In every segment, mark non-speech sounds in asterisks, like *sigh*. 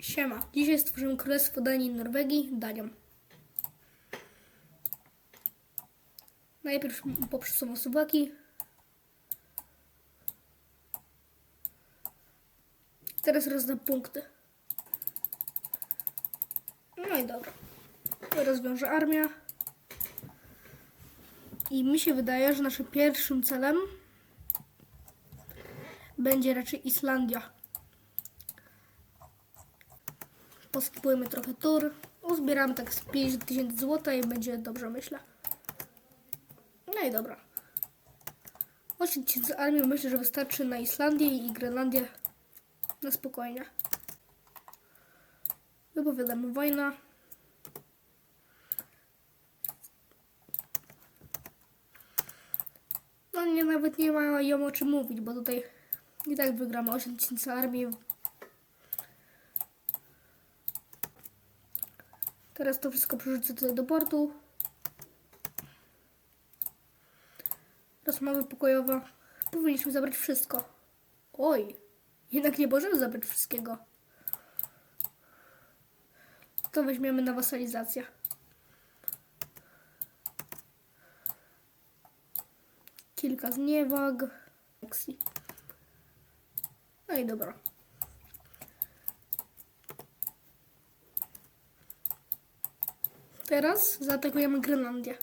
Siema. Dzisiaj stworzymy Królestwo Danii i Norwegii Danią. Najpierw poprzesuwam suwaki. Teraz rozdam punkty. No i dobra. Rozwiążę armia. I mi się wydaje, że naszym pierwszym celem będzie raczej Islandia. Poskipujemy trochę tur. Uzbieramy tak z 50 tysięcy złota i będzie dobrze, myślę. No i dobra. 8 tysięcy armii myślę, że wystarczy na Islandię i Grenlandię na spokojnie. Wypowiadamy wojnę. No nie, nawet nie ma ją o czym mówić, bo tutaj i tak wygramy 8 tysięcy armii Teraz to wszystko przerzucę tutaj do portu. Rozmowy pokojowe. Powinniśmy zabrać wszystko. Oj, jednak nie możemy zabrać wszystkiego. To weźmiemy na wasalizację. Kilka zniewag. No i dobra. Teraz zaatakujemy Grenlandię.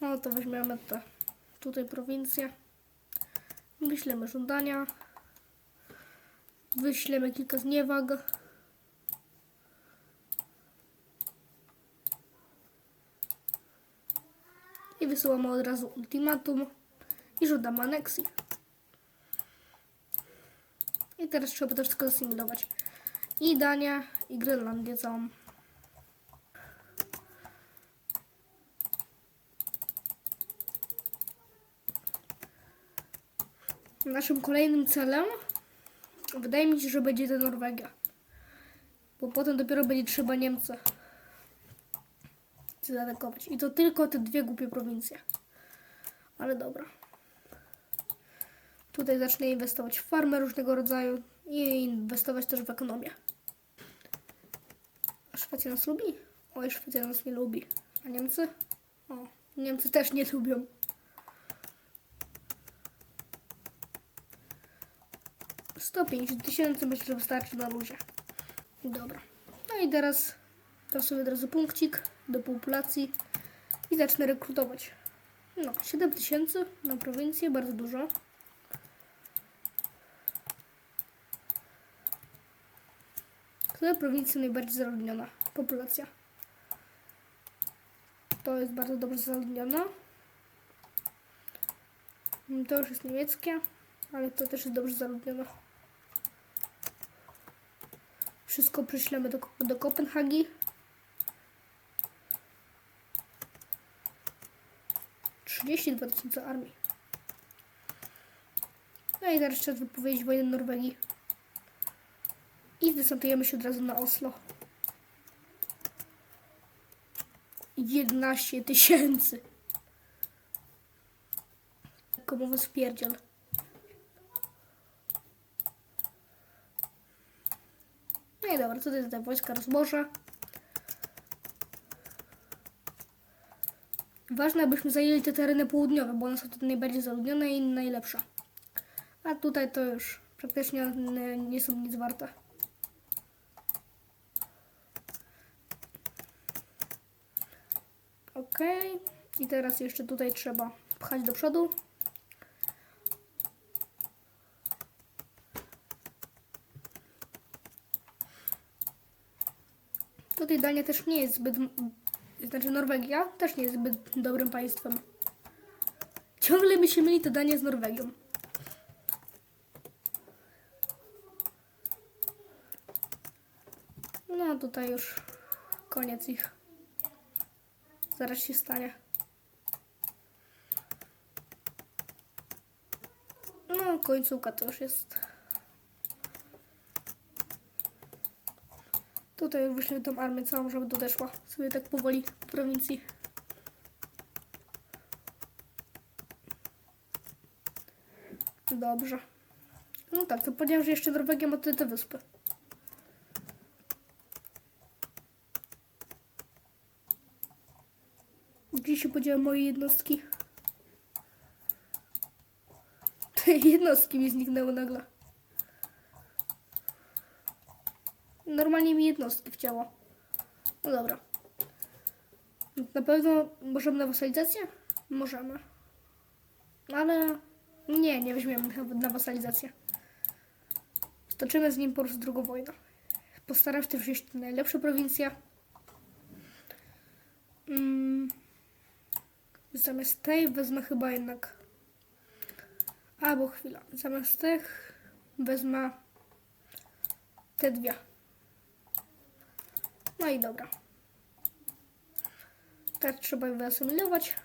No to weźmiemy te tutaj prowincję. Wyślemy żądania. Wyślemy kilka zniewag. I wysyłamy od razu ultimatum i żądamy aneksji. Teraz trzeba to wszystko zasymilować. I Dania, i Grenlandię całą. Naszym kolejnym celem wydaje mi się, że będzie to Norwegia. Bo potem dopiero będzie trzeba Niemcy zaatakować. I to tylko te dwie głupie prowincje. Ale dobra. Tutaj zacznę inwestować w farmę różnego rodzaju i inwestować też w ekonomię. Szwecja nas lubi? Oj, Szwecja nas nie lubi. A Niemcy? O, Niemcy też nie lubią. Sto pięćdziesiąt tysięcy myślę, że wystarczy na luzie. Dobra. No i teraz sobie od razu punkcik do populacji i zacznę rekrutować. No, 7 tysięcy na prowincję, bardzo dużo. Która prowincja najbardziej zaludniona? Populacja. To jest bardzo dobrze zaludniona. To już jest niemieckie, ale to też jest dobrze zaludnione. Wszystko przyślemy do, do Kopenhagi. Dwa tysiące armii. No i teraz trzeba wypowiedzieć wojnę Norwegii. I zdesantujemy się od razu na Oslo. 11 tysięcy. Komowy spierdziel. No i dobra, tutaj te wojska rozłożę. Ważne, abyśmy zajęli te tereny południowe, bo one są tutaj najbardziej zaludnione i najlepsze. A tutaj to już praktycznie nie są nic warte. I teraz jeszcze tutaj trzeba pchać do przodu. Tutaj Dania też nie jest zbyt... Znaczy Norwegia też nie jest zbyt dobrym państwem. Ciągle mi się myli to Dania z Norwegią. No tutaj już koniec ich. Zaraz się stanie. No, końcówka to już jest. Tutaj już wyślę tą armię całą, żeby dodeszła sobie tak powoli w prowincji. Dobrze. No tak, to powiedziałem, że jeszcze Norwegia te, te wyspy. Gdzie się podziały moje jednostki? Te *laughs* jednostki mi zniknęły nagle. Normalnie mi jednostki chciało. No dobra. Na pewno możemy na wasalizację? Możemy. Ale nie, nie weźmiemy na wasalizację. Stoczymy z nim po prostu drugą wojnę. Postaram się też wziąć najlepsze prowincje. Mm. Zamiast tej wezmę chyba jednak. Albo chwila. Zamiast tych wezmę te dwie. No i dobra. Teraz trzeba je wyasymilować.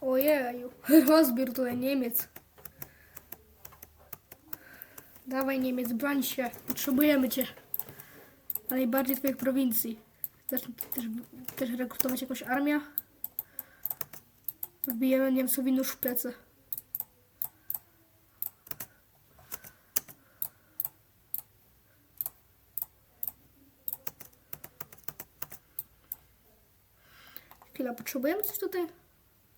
Ojeju, *laughs* rozbiór tutaj Niemiec. Dawaj Niemiec, broń się, potrzebujemy cię. A najbardziej twoich prowincji. Zacznę też, też rekrutować jakąś armię. Wbijemy Niemcowi nóż w plecy. Chwila, potrzebujemy coś tutaj?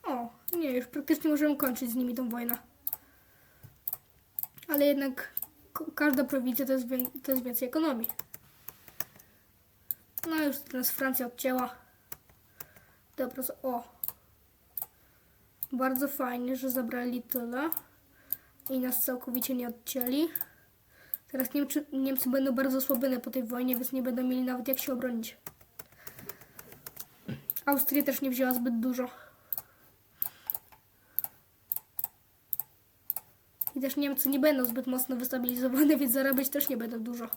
O, nie, już praktycznie możemy kończyć z nimi tą wojnę. Ale jednak każda prowincja to jest, to jest więcej ekonomii. No już teraz Francja odcięła. Dobra, o. Bardzo fajnie, że zabrali tyle i nas całkowicie nie odcięli. Teraz Niemcy, Niemcy będą bardzo osłabione po tej wojnie, więc nie będą mieli nawet jak się obronić. Austria też nie wzięła zbyt dużo. I też Niemcy nie będą zbyt mocno wystabilizowane, *laughs* więc zarabiać też nie będą dużo.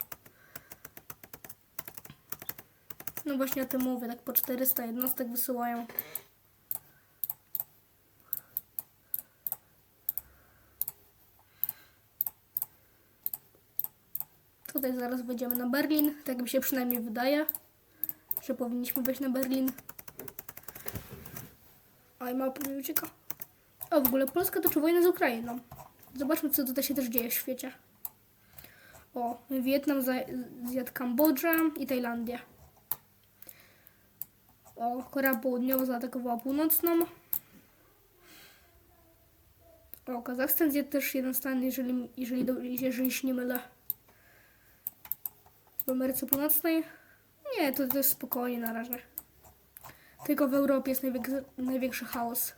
No właśnie o tym mówię, tak po 400 jednostek wysyłają. Tutaj zaraz wejdziemy na Berlin, tak mi się przynajmniej wydaje, że powinniśmy wejść na Berlin. Oj, mapa mi ucieka. O, w ogóle Polska toczy wojnę z Ukrainą. Zobaczmy, co tutaj się też dzieje w świecie. O, Wietnam zjadł Kambodżę i Tajlandię. O, Korea Południowa zaatakowała północną. O, Kazachstan zjadł też jeden stan, jeżeli, jeżeli, jeżeli się nie mylę. W Ameryce Północnej? Nie, to, to jest spokojnie na razie. Tylko w Europie jest największy, największy chaos.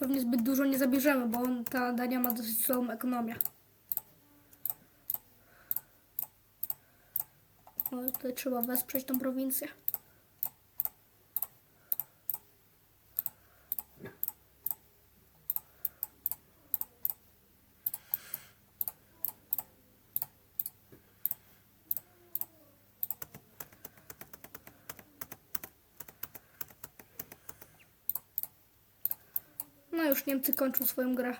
Pewnie zbyt dużo nie zabierzemy, bo on, ta Dania ma dosyć słabą ekonomię. No, tutaj trzeba wesprzeć tą prowincję. Już Niemcy kończą swoją grę.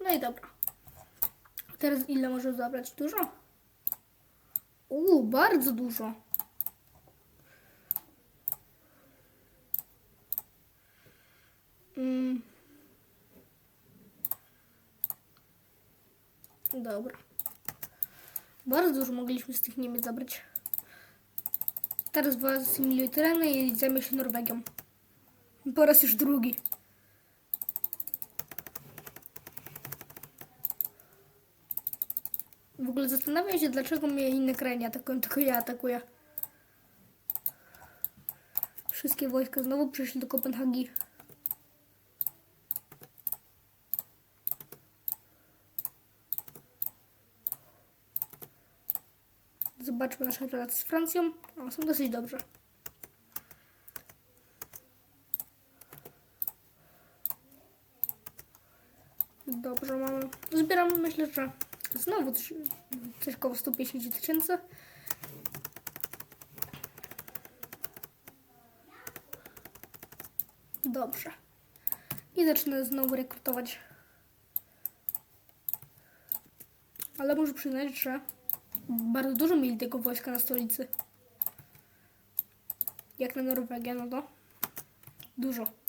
No i dobra. Teraz ile może zabrać? Dużo? Bardzo dużo. Mm. Dobra. Bardzo dużo mogliśmy z tych Niemiec zabrać. Teraz wyasymiluję tereny i zajmę się Norwegią. Po raz już drugi. W ogóle zastanawiam się, dlaczego mnie inne kraje nie atakują, tylko ja atakuję. Wszystkie wojska znowu przyszli do Kopenhagi. Zobaczmy nasze relacje z Francją. O, są dosyć dobrze. Dobrze, mamy. Zbieramy, myślę, że znowu coś, około 150 tysięcy. Dobrze. I zacznę znowu rekrutować. Ale muszę przyznać, że bardzo dużo mieli tego wojska na stolicy. Jak na Norwegię, no to dużo.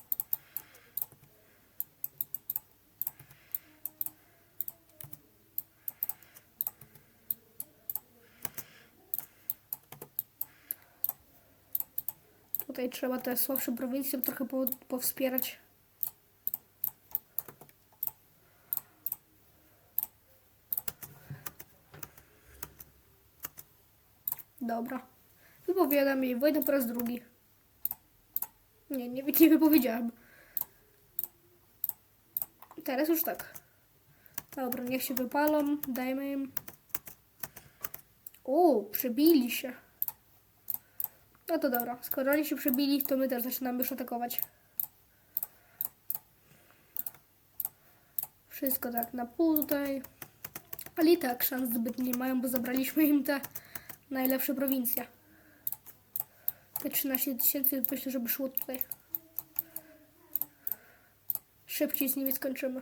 Trzeba te słabsze prowincje trochę po, powspierać. Dobra. Wypowiadam jej wojnę po raz drugi. Nie, nie, nie wypowiedziałam. Teraz już tak. Dobra, niech się wypalą. Dajmy im. O, przebili się. No to dobra. Skoro oni się przebili, to my też zaczynamy już atakować. Wszystko tak na pół tutaj. Ale i tak szans zbyt nie mają, bo zabraliśmy im te najlepsze prowincje. Te 13 tysięcy myślę, żeby szło tutaj. Szybciej z nimi skończymy.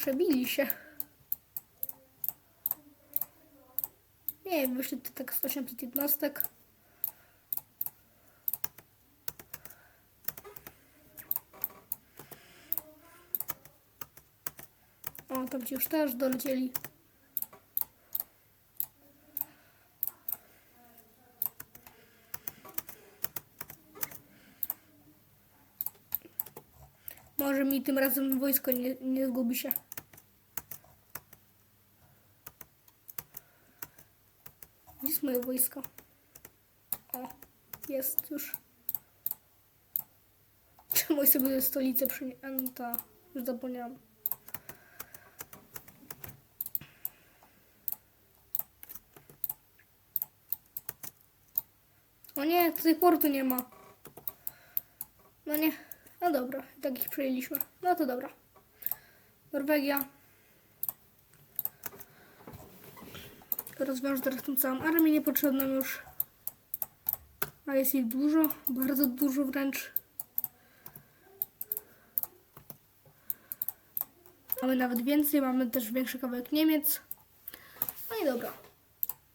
O, przebili się. Nie wiem, wyszli to tak 800 jednostek. O, tam ci już też dolecieli. Może mi tym razem wojsko nie, moje wojsko? O, jest już. *laughs* Czemu sobie stolicę przynieść? No to już zapomniałam. O nie, tutaj portu nie ma. No nie. No dobra, tak ich przejęliśmy. No to dobra. Norwegia. Rozwiążę teraz tą całą armię niepotrzebną już. A jest ich dużo, bardzo dużo wręcz. Mamy nawet więcej, mamy też większy kawałek Niemiec. No i dobra.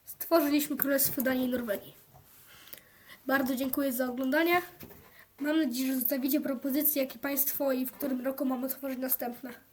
Stworzyliśmy Królestwo Danii i Norwegii. Bardzo dziękuję za oglądanie. Mam nadzieję, że zostawicie propozycje, jakie Państwo i w którym roku mamy tworzyć następne.